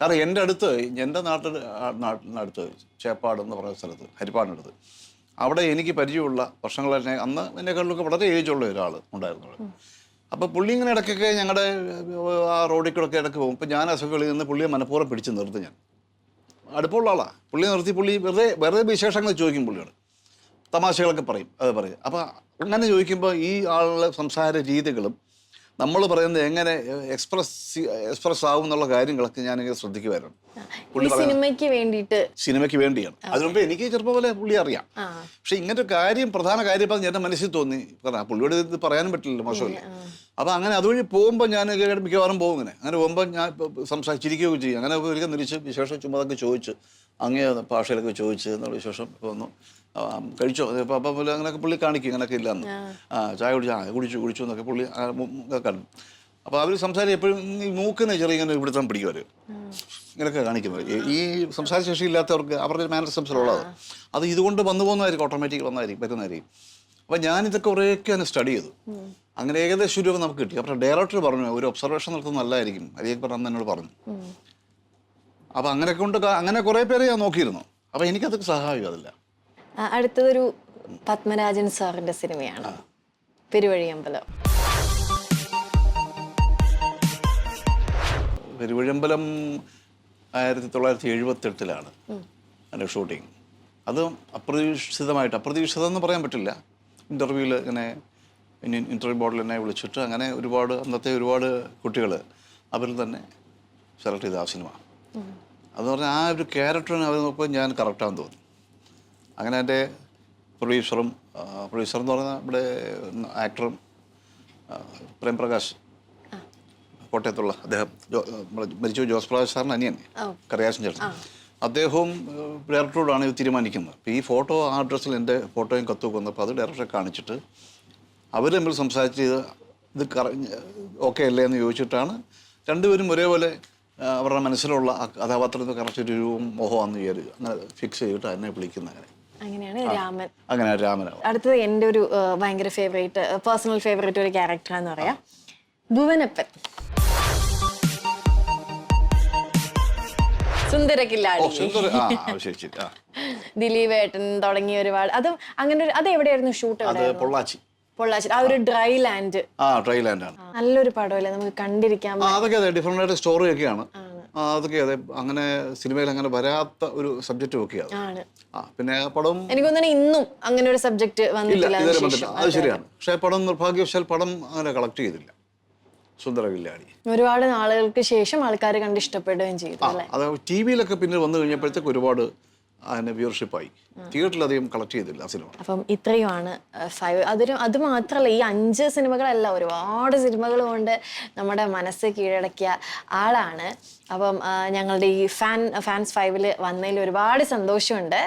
കാരണം എന്റെ അടുത്ത് എന്റെ നാട്ടിൽ നാട്ടിനടുത്ത് ചേപ്പാട് എന്ന് പറയുന്ന സ്ഥലത്ത് ഹരിപ്പാടിനടുത്ത് അവിടെ എനിക്ക് പരിചയമുള്ള വർഷങ്ങൾ തന്നെ അന്ന് എന്നെക്കാളിലൊക്കെ വളരെ ഏജുള്ള ഒരാൾ ഉണ്ടായിരുന്നു അപ്പോൾ പുള്ളി ഇങ്ങനെ ഇടയ്ക്കൊക്കെ ഞങ്ങളുടെ ആ റോഡിൽ കൂടെ ഒക്കെ ഇടയ്ക്ക് പോകും. ഇപ്പം ഞാൻ അസുഖങ്ങളിൽ നിന്ന് പുള്ളിയെ മനഃപൂർവം പിടിച്ച് നിർത്തി ഞാൻ. അടുപ്പമുള്ള ആളാണ് പുള്ളി നിർത്തി പുള്ളി വെറുതെ വെറുതെ വിശേഷങ്ങൾ ചോദിക്കും പുള്ളിയോട്. തമാശകളൊക്കെ പറയും അത് പറയും. അപ്പോൾ അങ്ങനെ ചോദിക്കുമ്പോൾ ഈ ആളുടെ സംസാര രീതികളും നമ്മൾ പറയുന്നത് എങ്ങനെ എക്സ്പ്രസ് എക്സ്പ്രസ് ആവും എന്നുള്ള കാര്യങ്ങളൊക്കെ ഞാൻ ഇങ്ങനെ ശ്രദ്ധിക്കുമായിരുന്നു സിനിമയ്ക്ക് വേണ്ടിയിട്ട്. സിനിമയ്ക്ക് വേണ്ടിയാണ്. അതിനുമുമ്പ് എനിക്ക് ചെറുപ്പം പോലെ പുള്ളി അറിയാം. പക്ഷെ ഇങ്ങനത്തെ ഒരു കാര്യം പ്രധാന കാര്യം ഇപ്പം എന്റെ മനസ്സിൽ തോന്നി. കാരണം പുള്ളിയോട് ഇത് പറയാനും പറ്റില്ലല്ലോ മോശമല്ലേ? അപ്പം അങ്ങനെ അതുവഴി പോകുമ്പോൾ ഞാൻ മിക്കവാറും പോകും ഇങ്ങനെ. അങ്ങനെ പോകുമ്പോൾ ഞാൻ സംസാരിച്ചിരിക്കുകയൊക്കെ ചെയ്യും. അങ്ങനെ ഒരിക്കൽ നിരിച്ച് വിശേഷം ചുമതൊക്കെ ചോദിച്ച് അങ്ങേ ഭാഷയിലൊക്കെ ചോദിച്ചു എന്നുള്ള വിശേഷം ഇപ്പോൾ വന്നു. കഴിച്ചോ? അപ്പം അപ്പം പോലെ അങ്ങനെയൊക്കെ പുള്ളി കാണിക്കും ഇങ്ങനെയൊക്കെ ഇല്ലന്ന്. ആ. ചായ കുടിച്ചു ആ കുടിച്ചു കുടിച്ചു എന്നൊക്കെ പുള്ളി കാണും അപ്പോൾ അവർ സംസാരിച്ച് എപ്പോഴും ഈ മൂക്കുന്ന ചെറിയ ഇങ്ങനെ ഇവിടുത്തെ പിടിക്കും അവർ ഇങ്ങനെയൊക്കെ കാണിക്കുന്നത് ഈ- സംസാര ശേഷി ഇല്ലാത്തവർക്ക് അവരുടെ മാനറിസംസിലുള്ളത് അത് ഇതുകൊണ്ട് വന്നു പോകുന്നതായിരിക്കും ഓട്ടോമാറ്റിക് വന്നതായിരിക്കും പറ്റുന്നതായിരിക്കും. അപ്പം ഞാനിതൊക്കെ കുറേയൊക്കെ അങ്ങനെ സ്റ്റഡി ചെയ്തു. അങ്ങനെ ഏകദേശം ഒരു രൂപ നമുക്ക് കിട്ടി. അപ്പോൾ ഡയറക്ടർ പറഞ്ഞു ഒരു ഒബ്സർവേഷൻ നടത്തുന്നത് നല്ലതായിരിക്കും. അരിയൊക്കെ പറഞ്ഞ അന്ന് എന്നോട് പറഞ്ഞു. അപ്പോൾ അങ്ങനെ കൊണ്ട് അങ്ങനെ കുറേ പേരെ ഞാൻ നോക്കിയിരുന്നു. അപ്പോൾ എനിക്കത് സഹായം അതില്ല. അടുത്തതൊരു പത്മരാജൻ സാറിന്റെ സിനിമയാണ്. പെരുവഴിയമ്പലം. പെരുവഴിയമ്പലം ആയിരത്തി തൊള്ളായിരത്തി എഴുപത്തെട്ടിലാണ് എന്റെ ഷൂട്ടിങ്. അത് അപ്രതീക്ഷിതമായിട്ട് അപ്രതീക്ഷിതം എന്ന് പറയാൻ പറ്റില്ല. ഇന്റർവ്യൂവിൽ ഇങ്ങനെ ഇന്റർവ്യൂ ബോർഡിൽ എന്നെ വിളിച്ചിട്ട് അങ്ങനെ ഒരുപാട് അന്നത്തെ ഒരുപാട് കുട്ടികൾ അവരിൽ തന്നെ സെലക്ട് ചെയ്ത ആ സിനിമ. അതെന്ന് പറഞ്ഞാൽ ആ ഒരു ക്യാരക്ടറിന് അവർ നോക്കുമ്പോൾ ഞാൻ കറക്റ്റാന്ന് തോന്നി. അങ്ങനെ എന്റെ പ്രൊഡ്യൂസറും പ്രൊഡ്യൂസർ എന്ന് പറഞ്ഞാൽ ഇവിടെ ആക്ടറും പ്രേംപ്രകാശ് കോട്ടയത്തുള്ള അദ്ദേഹം മരിച്ചു ജോസ് പ്രകാശ് സാറിന് അനിയൻ കറിയാശൻ ചേട്ടൻ. അദ്ദേഹവും ഡയറക്ടറോടാണ് ഇത് തീരുമാനിക്കുന്നത്. അപ്പോൾ ഈ ഫോട്ടോ ആ അഡ്രസ്സിൽ എന്റെ ഫോട്ടോയും കത്തുമൊക്കെ വന്നപ്പോൾ അത് ഡയറക്ടറെ കാണിച്ചിട്ട് അവർ തമ്മിൽ സംസാരിച്ച് ഇത് ഇത് ഓക്കെ അല്ലേ എന്ന് ചോദിച്ചിട്ടാണ് രണ്ടുപേരും ഒരേപോലെ അവരുടെ മനസ്സിലുള്ള കഥാപാത്രത്തിന് കറക്റ്റ് ഒരു രൂപം മോഹമാണെന്ന് വിചാരിച്ചു അങ്ങനെ ഫിക്സ് ചെയ്തിട്ട് എന്നെ വിളിക്കുന്ന അങ്ങനെ. അങ്ങനെയാണ് രാമൻ. അങ്ങനെ അടുത്തത് എന്റെ ഒരു ഭയങ്കര ഫേവറേറ്റ് പേഴ്സണൽ ഫേവറേറ്റ് ഒരു ക്യാരക്ടറാന്ന് പറയാം. ഭുവനപ്പൻ. ഓ സുന്ദരക്കില്ലാടി സുന്ദർ ആ ആ, ശരി ശരി ആ. ദിലീപ് ഏട്ടൻ തുടങ്ങിയ ഒരുപാട് അത് അങ്ങനെ ഒരു അത് എവിടെയായിരുന്നു? ഷൂട്ട് പൊള്ളാച്ചി. പൊള്ളാച്ചി ആ ഒരു ഡ്രൈ ലാൻഡ് ആ ട്രൈലാൻഡാണ് നല്ലൊരു പടമല്ലേ നമുക്ക് കണ്ടിരിക്കാൻ ആ അതൊക്കെ അതെ ഡിഫറെന്റ് ആയിട്ട് സ്റ്റോറി ഒക്കെയാണ് ആ, അതൊക്കെ അതെ അങ്ങനെ സിനിമയിൽ അങ്ങനെ വരാത്ത ഒരു സബ്ജക്റ്റും ഒക്കെയാണ് ആണ്. ആ പിന്നെ ആ പടം എനിക്ക് തോന്നുന്നു ഇന്നും അങ്ങനെ ഒരു സബ്ജക്ട് ഇല്ല വന്നിട്ടില്ല. ഇതുവരെ അത് ശരിയാണ്. പക്ഷേ പടം നിർഭാഗ്യവശാൽ പടം അങ്ങനെ കളക്ട് ചെയ്തില്ല. സുന്ദരവില്ലാടി ഒരുപാട് നാളുകൾക്ക് ശേഷം ആൾക്കാർ കണ്ട് ഇഷ്ടപ്പെടുകയും ചെയ്തു ആ അല്ലെ? അത് ടി വിയിലൊക്കെ പിന്നെ വന്നു കഴിഞ്ഞപ്പോഴത്തേക്ക് ഒരുപാട് അതിന് വ്യൂവർഷിപ്പായി. തിയേറ്ററിൽ അധികം കളക്ട് ചെയ്തില്ല ആ സിനിമ അപ്പം ഇത്രയുമാണ് അതൊരു അത് മാത്രമല്ല ഈ അഞ്ച് സിനിമകളല്ല ഒരുപാട് സിനിമകൾ കൊണ്ട് നമ്മുടെ മനസ്സ് കീഴടക്കിയ ആളാണ്. അപ്പം ഞങ്ങളുടെ ഈ ഫാൻ ഫാൻസ് ഫൈവിൽ വന്നതിൽ ഒരുപാട് സന്തോഷമുണ്ട്.